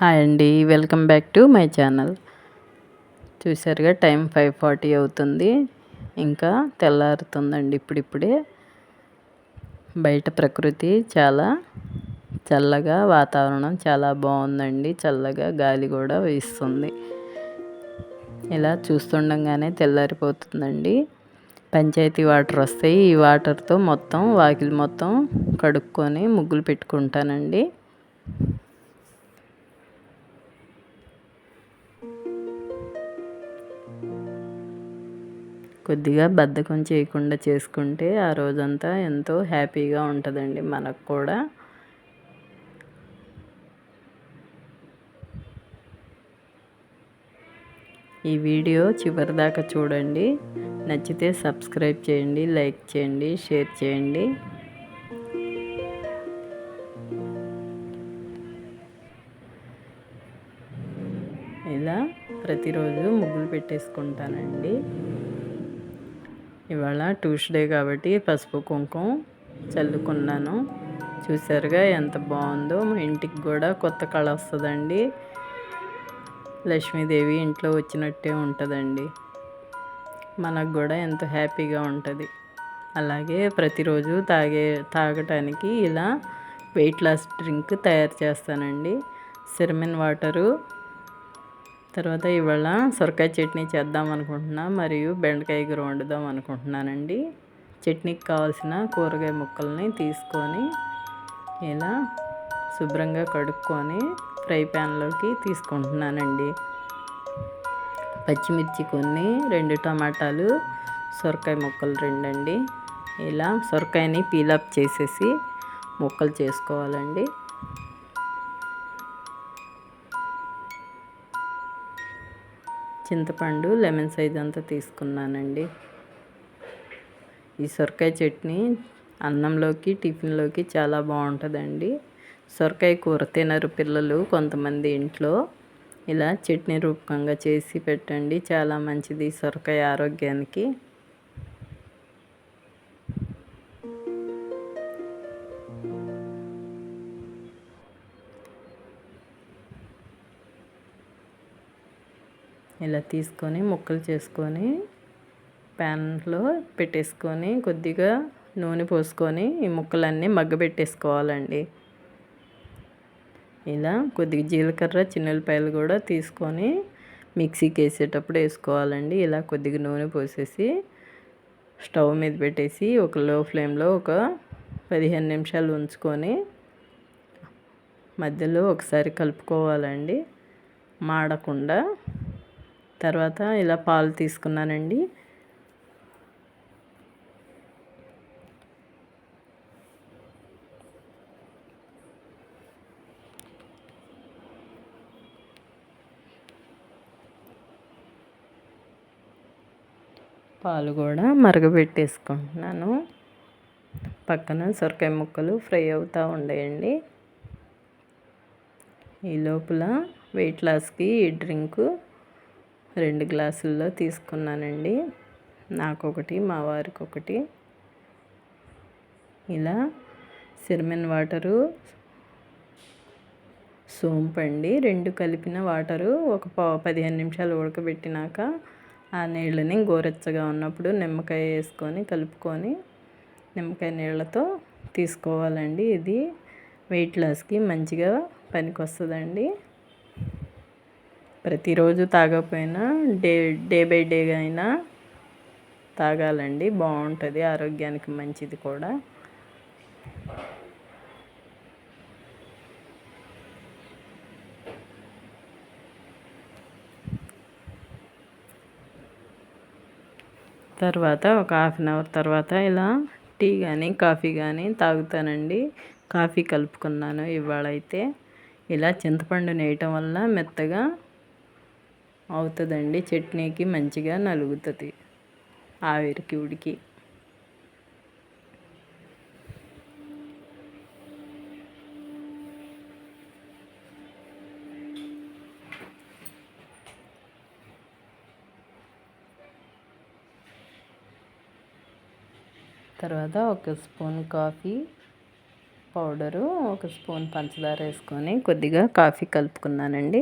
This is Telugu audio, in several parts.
హాయ్ అండి welcome back to my channel. చూసారుగా టైం ఫైవ్ ఫార్టీ అవుతుంది ఇంకా తెల్లారుతుందండి ఇప్పుడిప్పుడే. బయట ప్రకృతి చాలా చల్లగా వాతావరణం చాలా బాగుందండి చల్లగా గాలి కూడా వీస్తుంది. ఇలా చూస్తుండగానే తెల్లారిపోతుందండి. పంచాయతీ వాటర్ వస్తాయి ఈ వాటర్తో మొత్తం వాకిలి మొత్తం కడుక్కొని ముగ్గులు పెట్టుకుంటానండి. కొద్దిగా బద్ధకం చేయకుండా చేసుకుంటే ఆ రోజంతా ఎంతో హ్యాపీగా ఉంటుందండి మనకు కూడా. ఈ వీడియో చివరిదాకా చూడండి. నచ్చితే సబ్స్క్రైబ్ చేయండి లైక్ చేయండి షేర్ చేయండి. ఇలా ప్రతిరోజు ముగ్గులు పెట్టేసుకుంటానండి. ఇవాళ ట్యూస్డే కాబట్టి పసుపు కుంకుమ చల్లుకున్నాను. చూసారుగా ఎంత బాగుందో. మా ఇంటికి కూడా కొత్త కళ వస్తుందండి. లక్ష్మీదేవి ఇంట్లో వచ్చినట్టే ఉంటుందండి. మనకు కూడా ఎంతో హ్యాపీగా ఉంటుంది. అలాగే ప్రతిరోజు తాగే తాగటానికి ఇలా వెయిట్ లాస్ డ్రింక్ తయారు చేస్తానండి. సిరమిన్ వాటరు తర్వాత ఇవాళ సొరకాయ చట్నీ చేద్దాం అనుకుంటున్నా మరియు బెండకాయ కూర వండుదాం అనుకుంటున్నానండి. చట్నీకి కావాల్సిన కూరగాయ ముక్కల్ని తీసుకొని ఇలా శుభ్రంగా కడుక్కొని ఫ్రై ప్యాన్లోకి తీసుకుంటున్నానండి. పచ్చిమిర్చి కొన్ని రెండు టమాటాలు సొరకాయ ముక్కలు రెండండి. ఇలా సొరకాయని పీలప్ చేసేసి ముక్కలు చేసుకోవాలండి. చింతపండు లెమన్ సైజ్ అంతా తీసుకున్నానండి. ఈ సొరకాయ చట్నీ అన్నంలోకి టిఫిన్లోకి చాలా బాగుంటుందండి. సొరకాయ కూర తినరు పిల్లలు కొంతమంది ఇంట్లో. ఇలా చట్నీ రూపంగా చేసి పెట్టండి. చాలా మంచిది సొరకాయ ఆరోగ్యానికి. తీసుకొని ముక్కలు చేసుకొని ప్యాన్లో పెట్టేసుకొని కొద్దిగా నూనె పోసుకొని ఈ ముక్కలన్నీ మగ్గబెట్టేసుకోవాలండి. ఇలా కొద్దిగా జీలకర్ర చిన్నెల్లిపాయలు కూడా తీసుకొని మిక్సీకి వేసేటప్పుడు వేసుకోవాలండి. ఇలా కొద్దిగా నూనె పోసేసి స్టవ్ మీద పెట్టేసి ఒక లో ఫ్లేమ్లో ఒక పదిహేను నిమిషాలు ఉంచుకొని మధ్యలో ఒకసారి కలుపుకోవాలండి. మాడకుండా తర్వాత ఇలా పాలు తీసుకున్నానండి. పాలు కూడా మరగబెట్టేసుకుంటున్నాను. పక్కన సొరకాయ ముక్కలు ఫ్రై అవుతూ ఉండేయండి. ఈ లోపల వెయిట్ లాస్కి ఈ డ్రింకు రెండు గ్లాసుల్లో తీసుకున్నానండి. నాకు ఒకటి మా వారికి ఒకటి ఇలా సిరమిన్ వాటరు సోంపండి రెండు కలిపిన వాటరు ఒక పదిహేను నిమిషాలు ఉడకబెట్టినాక ఆ నీళ్ళని గోరెచ్చగా ఉన్నప్పుడు నిమ్మకాయ వేసుకొని కలుపుకొని నిమ్మకాయ నీళ్ళతో తీసుకోవాలండి. ఇది వెయిట్ లాస్కి మంచిగా పనికొస్తుందండి. ప్రతిరోజు తాగకపోయినా డే డే బై డే అయినా తాగాలండి. బాగుంటుంది ఆరోగ్యానికి మంచిది కూడా. తర్వాత ఒక హాఫ్ అన్ అవర్ తర్వాత ఇలా టీ కానీ కాఫీ కానీ తాగుతానండి. కాఫీ కలుపుకున్నాను ఇవాళ అయితే ఇలా చింతపండు నేయటం వల్ల మెత్తగా అవుతుందండి. చట్నీకి మంచిగా నలుగుతుంది. ఆవిరికి ఉడికి. తర్వాత ఒక స్పూన్ కాఫీ పౌడరు ఒక స్పూన్ పంచదార వేసుకొని కొద్దిగా కాఫీ కలుపుకున్నానండి.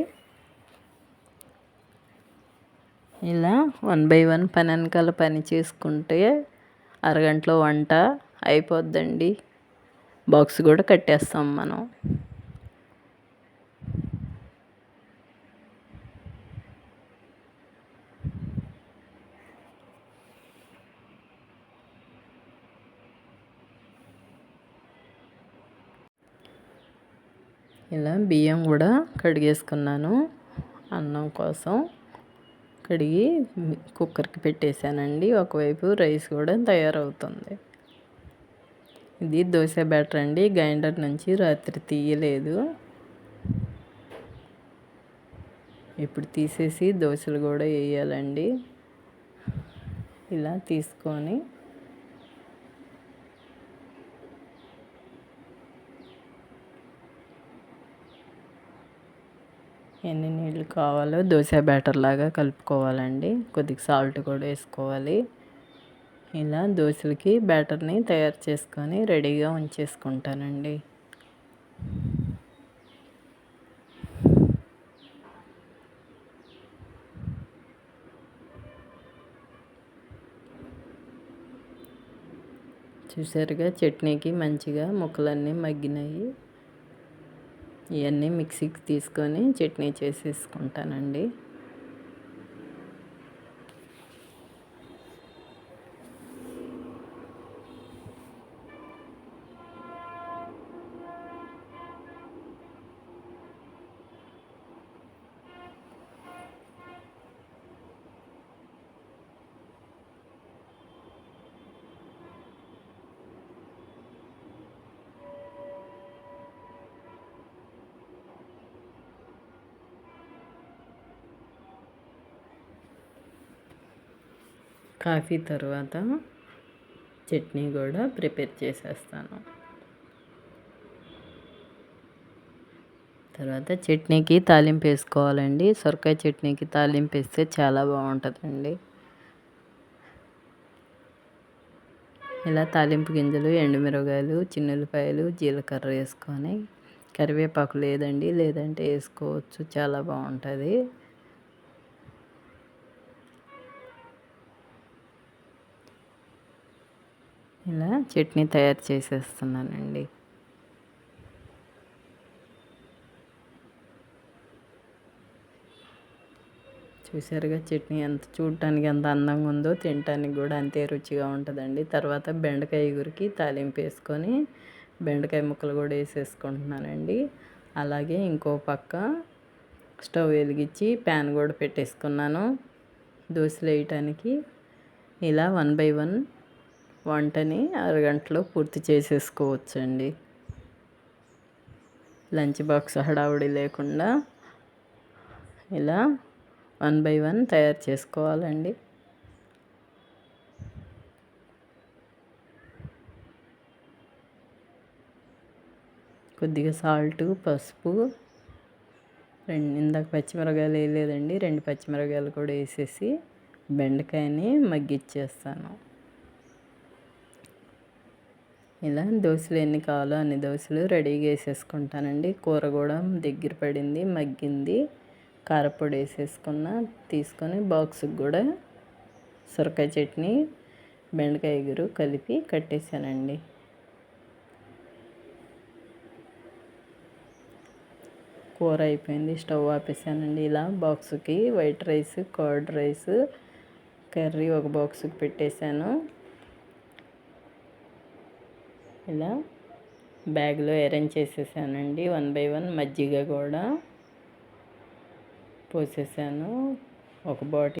ఇలా వన్ బై వన్ పని వెనకాల పని చేసుకుంటే అరగంటలో వంట అయిపోద్దండి. బాక్స్ కూడా కట్టేస్తాం మనం. ఇలా బియ్యం కూడా కడిగేసుకున్నాను అన్నం కోసం. కడిగి కుక్కర్కి పెట్టేశానండి. ఒకవైపు రైస్ కూడా తయారవుతుంది. ఇది దోశ బ్యాటర్ అండి. గ్రైండర్ నుంచి రాత్రి తీయలేదు. ఇప్పుడు తీసేసి దోశలు కూడా వేయాలండి. ఇలా తీసుకొని ఎన్ని నీళ్ళు కావాలో దోశ బ్యాటర్ లాగా కలుపుకోవాలండి. కొద్దిగా సాల్ట్ కూడా వేసుకోవాలి. ఇలా దోశలకి బ్యాటర్ని తయారు చేసుకొని రెడీగా ఉంచేసుకుంటానండి. చూసారుగా చట్నీకి మంచిగా ముక్కలన్నీ మగ్గినాయి. ఇవన్నీ మిక్సీకి తీసుకొని చట్నీ చేసేసుకుంటానండి. కాఫీ తర్వాత చట్నీ కూడా ప్రిపేర్ చేసేస్తాను. తర్వాత చట్నీకి తాలింపు వేసుకోవాలండి. సొరకాయ చట్నీకి తాలింపు వేస్తే చాలా బాగుంటుందండి. ఇలా తాలింపు గింజలు ఎండుమిరగాయలు చిన్నులపాయలు జీలకర్ర వేసుకొని కరివేపాకు లేదండి లేదంటే వేసుకోవచ్చు చాలా బాగుంటుంది. ఇలా చట్నీ తయారు చేసేస్తున్నానండి. చూసారుగా చట్నీ ఎంత చూడటానికి ఎంత అందంగా ఉందో తినటానికి కూడా అంతే రుచిగా ఉంటుందండి. తర్వాత బెండకాయ ఎగురికి తాలింపు వేసుకొని బెండకాయ ముక్కలు కూడా వేసేసుకుంటున్నానండి. అలాగే ఇంకో పక్క స్టవ్ వెలిగించి ప్యాన్ కూడా పెట్టేసుకున్నాను. దోశలు వేయటానికి ఇలా వన్ బై వన్ వంటని అరగంటలో పూర్తి చేసేసుకోవచ్చండి. లంచ్ బాక్స్ హడావుడి లేకుండా ఇలా వన్ బై వన్ తయారు చేసుకోవాలండి. కొద్దిగా సాల్ట్ పసుపు రెండు ఇందాక పచ్చిమిరకాయలు వేయలేదండి రెండు పచ్చిమిరకాయలు కూడా వేసేసి బెండకాయని మగ్గిచ్చేస్తాను. ఇలా దోశలు ఎన్ని కావాలో అన్ని దోశలు రెడీగా వేసేసుకుంటానండి కూర కూడా దగ్గర పడింది మగ్గింది. కారపొడి వేసేసుకున్న తీసుకొని బాక్స్కి కూడా సొరకాయ చట్నీ బెండకాయ ఎగురు కలిపి కట్టేశానండి. కూర అయిపోయింది స్టవ్ ఆపేసానండి ఇలా బాక్స్కి white rice curd rice curry ఒక బాక్స్కి పెట్టేశాను. ఇలా బ్యాగ్లో అరేంజ్ చేసేసానండి. వన్ బై వన్ మజ్జిగ కూడా పోసేసాను. ఒక బాటిల్